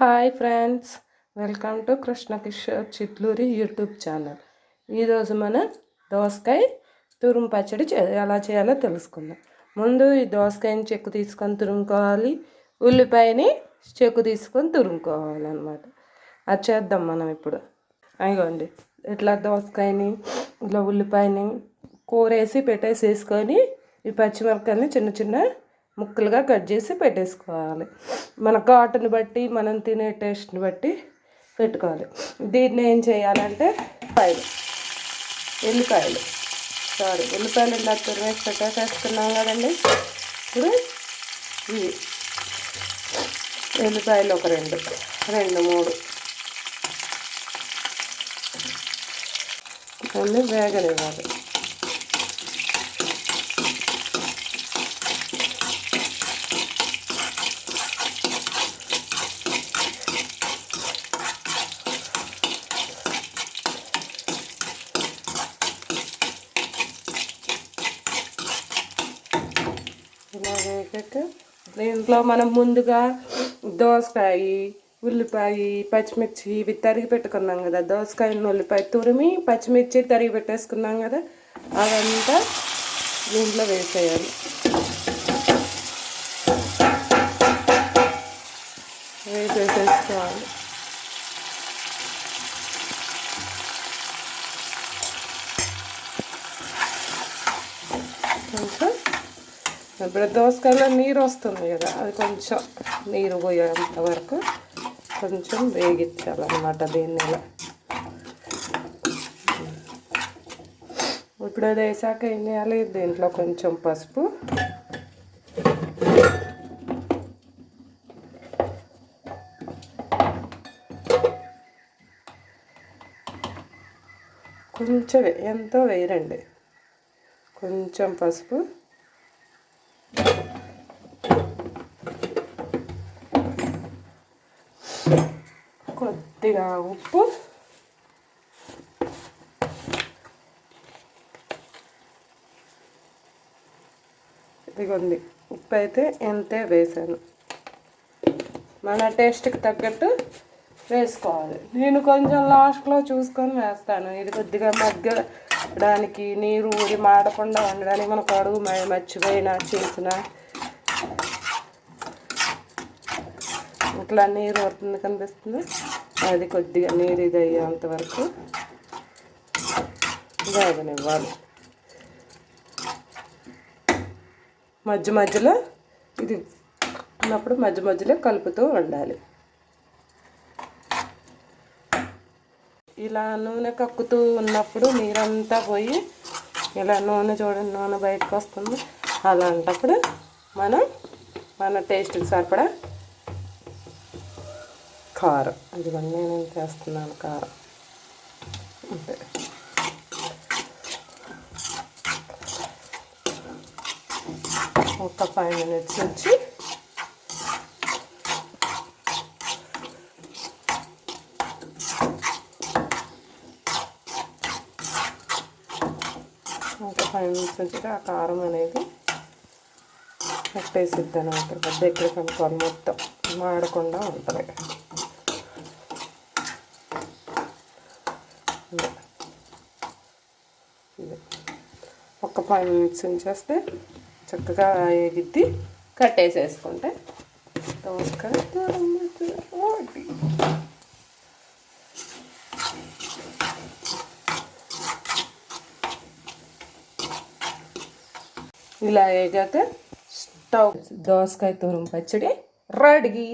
Hi friends welcome to Krishna Kishore Chitluri YouTube channel. ఈరోజు మన దోసకాయ తురుము పచ్చడి ఎలా చేయాలో తెలుసుకుందాం. ముందు ఈ దోసకాయని చెక్కు తీసుకొని తురుముకోవాలి. ఉల్లిపాయని చెక్కు తీసుకొని తురుముకోవాలన్నమాట. అది చేద్దాం మనం ఇప్పుడు. అయ్యండి ఇట్లా దోసకాయని ఇట్లా ఉల్లిపాయని కూరేసి పెట్టేసేసుకొని ఈ పచ్చిమిరపకాయని చిన్న చిన్న ముక్కలుగా కట్ చేసి పెట్టేసుకోవాలి. మన ఘాటుని బట్టి మనం తినే టేస్ట్ని బట్టి పెట్టుకోవాలి. దీన్ని ఏం చేయాలంటే పాయలు ఎల్లిపాయలు. సారీ ఉల్లిపాయలు ఇలా తురిమేసి పెట్టేసేసుకున్నాం కదండి. ఇప్పుడు ఇవి ఎల్లిపాయలు ఒక రెండు రెండు మూడు. అన్నీ వేగనివ్వాలి. ఇలా దీంట్లో మనం ముందుగా దోసకాయ ఉల్లిపాయ పచ్చిమిర్చి ఇవి తరిగి పెట్టుకున్నాం కదా. దోసకాయ ఉల్లిపాయ తురిమి పచ్చిమిర్చి తరిగి పెట్టేసుకున్నాం కదా. అవంతా దీంట్లో వేసేయాలి. వేసేసేసుకోవాలి. కొంచెం ఇప్పుడు దోసకాయలో నీరు వస్తుంది కదా అది కొంచెం నీరు పోయేంత వరకు కొంచెం వేగించాలన్నమాట దీన్ని ఇలా ఇప్పుడు అది వేసాక ఏం చేయాలి దీంట్లో కొంచెం పసుపు కొంచెం ఎంతో వేయరండి కొంచెం పసుపు కొద్దిగా ఉప్పు. ఇదిగోండి ఉప్పు అయితే ఎంతే వేసాను. మన టేస్ట్కి తగ్గట్టు వేసుకోవాలి. నేను కొంచెం లాస్ట్లో చూసుకొని వేస్తాను. ఇది కొద్దిగా దానికి నీరు ఊరి మాడకుండా ఉండడానికి మనకు అడుగు మర్చిపోయినా చేసిన. ఇట్లా నీరు వస్తుంది కనిపిస్తుంది. అది కొద్దిగా నీరు ఇది అయ్యేంత వరకు వేగనివ్వాలి. మధ్య మధ్యలో ఇది ఉన్నప్పుడు మధ్య మధ్యలో కలుపుతూ ఉండాలి. ఇలా నూనె కక్కుతూ ఉన్నప్పుడు నీరంతా పోయి ఇలా నూనె చూడండి నూనె బయటకు వస్తుంది. అలాంటప్పుడు మనం మన టేస్ట్కి సరిపడా కారం. ఇదిగోండి నేను చేస్తున్నాను? కారం. అంతే. ఒక ఫైవ్ మినిట్స్ వచ్చి ఒక ఫైవ్ మినిట్స్ నుంచి ఆ కారం అనేది కట్టేసిద్ది అనమాట. దగ్గర కనుక్కోవాలి మొత్తం మాడకుండా ఉంటుంది. ఒక ఫైవ్ మినిట్స్ ఉంచేస్తే చక్కగా ఎగిద్ది కట్టేసేసుకుంటే. దోసకాయ ఇలా వేగాక స్టవ్ దోసకాయ తురుము పచ్చడి రెడీ